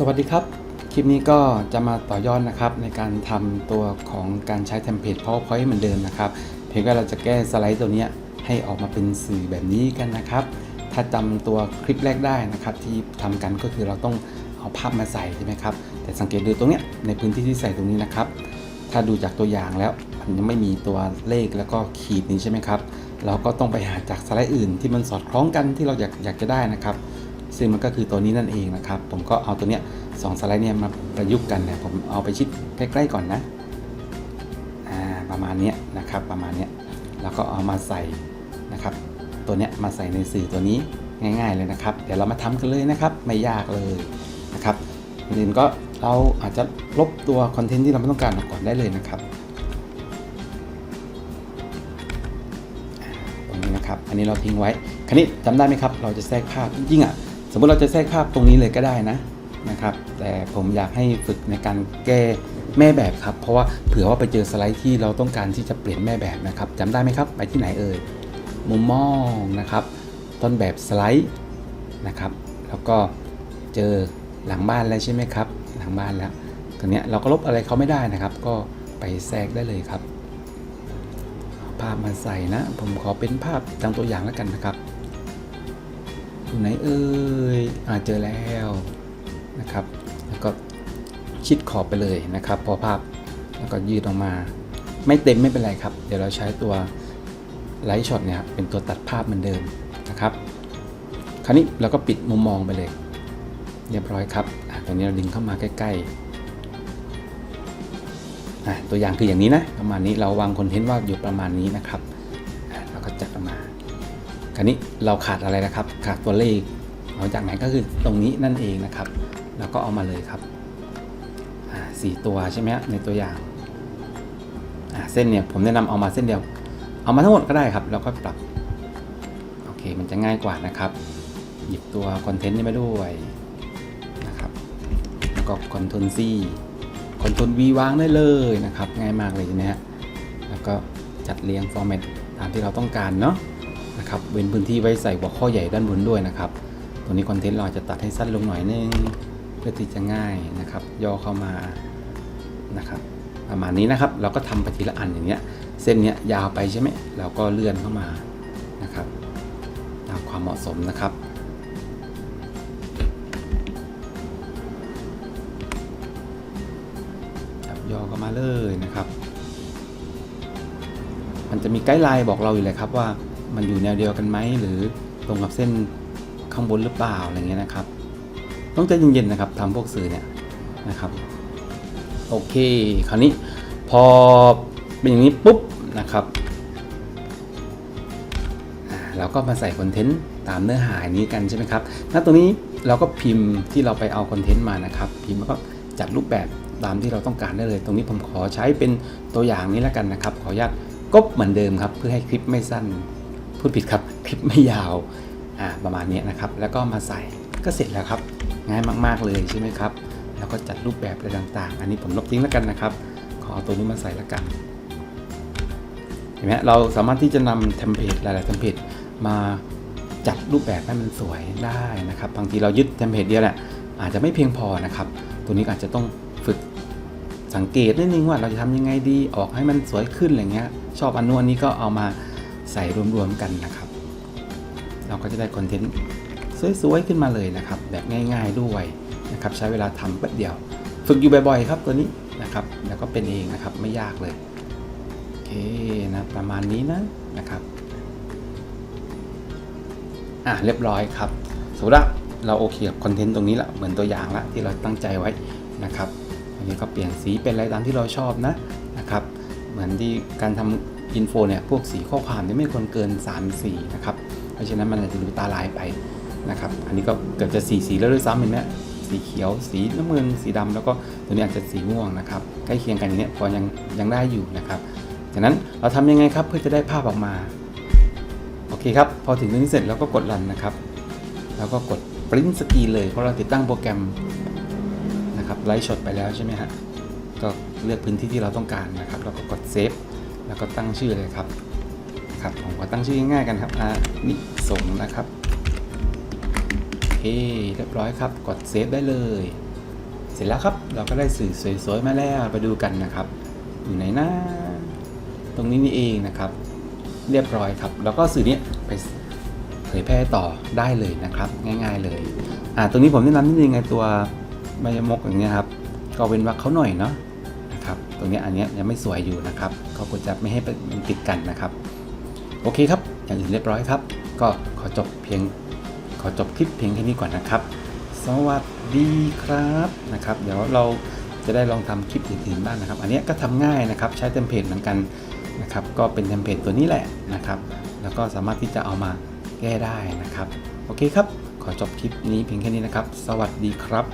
สวัสดีครับ คลิปนี้ก็จะมาต่อยอดนะครับในการทำตัวของการใช้เทมเพลต PowerPoint เหมือนเดิมนะครับ เพียงแค่เราจะแก้สไลด์ตัวนี้ให้ออกมาเป็นสื่อแบบนี้กันนะครับ ถ้าจำตัวคลิปแรกได้นะครับ ที่ทำกันก็คือเราต้องเอาภาพมาใส่ใช่ไหมครับ แต่สังเกตดูตรงนี้ในพื้นที่ที่ใส่ตรงนี้นะครับ ถ้าดูจากตัวอย่างแล้วมันยังไม่มีตัวเลขแล้วก็ขีดนี้ใช่ไหมครับ เราก็ต้องไปหาจากสไลด์อื่นที่มันสอดคล้องกันที่เราอยากอยากจะได้นะครับ ซึ่งมันก็คือตัวนี้นั่นเองนะครับ ผมก็เอาตัวเนี้ยสองสไลด์เนี่ยมาประยุกต์กันเนี่ยผมเอาไปชิดใกล้ๆก่อนนะประมาณนี้นะครับประมาณนี้แล้วก็เอามาใส่นะครับ ตัวเนี้ยมาใส่ในสื่อตัวนี้ง่าย ๆเลยนะครับ เดี๋ยวเรามาทำกันเลยนะครับ ไม่ยากเลยนะครับอื่นก็เราอาจจะลบตัวคอนเทนต์ที่เราไม่ต้องการออกก่อนได้เลยนะครับตรงนี้นะครับ อันนี้เราทิ้งไว้คราวนี้จำได้ไหมครับ เราจะแทรกภาพจริงอะ มมติเราจะแทรกภาพตรงนี้เลยก็ได้นะนะครับ แต่ผมอยากให้ฝึกในการแก้แม่แบบครับ เพราะว่าเผื่อว่าไปเจอสไลด์ที่เราต้องการที่จะเปลี่ยนแม่แบบนะครับจำได้ไหมครับ ไปที่ไหนเอ่ยมุมมองนะครับ ต้นแบบสไลด์นะครับ แล้วก็เจอหลังบ้านแล้วใช่ไหมครับ หลังบ้านแล้วตรงนี้เราก็ลบอะไรเขาไม่ได้นะครับ ก็ไปแทรกได้เลยครับ ภาพมาใส่นะ ผมขอเป็นภาพดังตัวอย่างแล้วกันนะครับ ไหนเอ่ยอ่าเจอแล้วนะครับ แล้วก็ชิดขอบไปเลยนะครับ พอภาพแล้วก็ยืดออกมา ไม่เต็มไม่เป็นไรครับ เดี๋ยวเราใช้ตัวไลท์ช็อตเนี่ยครับเป็นตัวตัดภาพเหมือนเดิมนะครับ คราวนี้เราก็ปิดมุมมองไปเลย เรียบร้อยครับตัวนี้เราดึงเข้ามาใกล้ๆอ่ตัวอย่างคืออย่างนี้นะประมาณนี้เราวางคอนเทนต์ว่าอยู่ประมาณนี้นะครับเราก็จัดออกมา คราวนี้เราขาดอะไรนะครับ ขาดตัวเลขเอาจากไหนก็คือตรงนี้นั่นเองนะครับเราก็เอามาเลยครับสี่ตัวใช่ไหมฮะในตัวอย่างเส้นเนี่ยผมแนะนำเอามาเส้นเดียว เอามาทั้งหมดก็ได้ครับ แล้วก็ปรับโอเคมันจะง่ายกว่านะครับ หยิบตัวคอนเทนต์นี้มาด้วยนะครับแล้วก็คอนโทรล C คอนโทรล V วางได้เลยนะครับ ง่ายมากเลยนะฮะแล้วก็จัดเรียงฟอร์แมตตามที่เราต้องการเนาะ นะครับ เว้นพื้นที่ไว้ใส่หัวข้อใหญ่ด้านบนด้วยนะครับ ตัวนี้คอนเทนต์เราอาจะตัดให้สั้นลงหน่อยนึงเพื่อที่จะง่ายนะครับ ย่อเข้ามานะครับ ประมาณนี้นะครับ เราก็ทำไปทีละอันอย่างเงี้ย เส้นเนี้ยยาวไปใช่ไหมเราก็เลื่อนเข้ามานะครับ ตามความเหมาะสมนะครับย่อเข้ามาเลยนะครับ มันจะมีไกด์ไลน์บอกเราอยู่เลยครับว่า มันอยู่แนวเดียวกันไหมหรือตรงกับเส้นข้างบนหรือเปล่าอะไรเงี้ยนะครับ ต้องใจเย็นๆนะครับทำพวกสื่อเนี่ยนะครับโอเค คราวนี้พอเป็นอย่างนี้ปุ๊บนะครับเราก็มาใส่คอนเทนต์ตามเนื้อหานี้กันใช่ไหมครับณตรงนี้เราก็พิมพ์ที่เราไปเอาคอนเทนต์มานะครับ พิมพ์แล้วก็จัดรูปแบบตามที่เราต้องการได้เลย ตรงนี้ผมขอใช้เป็นตัวอย่างนี้แล้วกันนะครับ ขออนุญาตกบเหมือนเดิมครับ เพื่อให้คลิปไม่สั้น พูดผิดครับคลิปไม่ยาวอ่าประมาณนี้นะครับ แล้วก็มาใส่ก็เสร็จแล้วครับ ง่ายมากๆเลยใช่ไหมครับ แล้วก็จัดรูปแบบอะไรต่างๆ อันนี้ผมลบทิ้งแล้วกันนะครับ ขอเอาตัวนี้มาใส่แล้วกันเห็นไหมเราสามารถที่จะนำเทมเพลตหลายๆเทมเพลตมาจัดรูปแบบให้มันสวยได้นะครับ บางทีเรายึดเทมเพลตเดียวแหละอาจจะไม่เพียงพอนะครับ ตัวนี้อาจจะต้องฝึกสังเกตนิดนึงว่าเราจะทำยังไงดีออกให้มันสวยขึ้นอะไรเงี้ยชอบอันนู้นอันนี้ก็เอามา ใส่รวมๆกันนะครับ เราก็จะได้คอนเทนต์สวยๆขึ้นมาเลยนะครับ แบบง่ายๆด้วยนะครับ ใช้เวลาทำแป๊บเดียว ฝึกอยู่บ่อยๆ ครับตัวนี้นะครับ แล้วก็เป็นเองนะครับไม่ยากเลยโอเคนะประมาณนี้นะนะครับอะเรียบร้อยครับสมมติว่าเราโอเคกับคอนเทนต์ตรงนี้ละเหมือนตัวอย่างละที่เราตั้งใจไว้นะครับอันนี้ก็เปลี่ยนสีเป็นอะไรตามที่เราชอบนะนะครับ เหมือนที่การทำ อินโฟเนี่ยพวกสีข้อความเนี่ยไม่ควรเกิน 3 สีนะครับ เพราะฉะนั้นมันอาจจะดูตาลายไปนะครับ อันนี้ก็เกือบจะสีสีแล้วด้วยซ้ำเห็นไหมสีเขียว สีน้ำเงิน สีดำแล้วก็ตัวนี้อาจจะสีม่วงนะครับ ใกล้เคียงกันอย่างนี้พอยังยังได้อยู่นะครับจากนั้นเราทำยังไงครับเพื่อจะได้ภาพออกมา โอเคครับ พอถึงตรงนี้เสร็จเราก็กดรันนะครับ แล้วก็กด print screen เลย เพราะเราติดตั้งโปรแกรมนะครับไลฟ์ช็อตไปแล้วใช่ไหมฮะ ก็เลือกพื้นที่ที่เราต้องการนะครับ แล้วก็กดเซฟ แล้วก็ตั้งชื่อเลยครับครับผมก็ตั้งชื่อง่ายๆกันครับอานิสงนะครับโอเคเรียบร้อยครับ กดเซฟได้เลย เสร็จแล้วครับเราก็ได้สื่อสวยๆมาแล้วไปดูกันนะครับ อยู่ไหนนะตรงนี้นี่เองนะครับ เรียบร้อยครับ แล้วก็สื่อเนี้ยไปเผยแพร่ต่อได้เลยนะครับ ง่าย ๆเลยอ่าตรงนี้ผมแนะนำนิดนึงไงตัวใบยมกอย่างเงี้ยครับก็เว้นวรรคเขาหน่อยเนาะ นะครับตรงนี้อันนี้ยังไม่สวยอยู่นะครับเขาควรจะไม่ให้มันติดกันนะครับ โอเคครับ อย่างอื่นเรียบร้อยครับ ก็ขอจบเพียงขอจบคลิปเพียงแค่นี้ก่อนนะครับ สวัสดีครับนะครับ เดี๋ยวเราจะได้ลองทำคลิปอื่นๆบ้างนะครับ อันนี้ก็ทำง่ายนะครับ ใช้เทมเพลตเหมือนกันนะครับ ก็เป็นเทมเพลตตัวนี้แหละนะครับ แล้วก็สามารถที่จะเอามาแก้ได้นะครับ โอเคครับ ขอจบคลิปนี้เพียงแค่นี้นะครับ สวัสดีครับ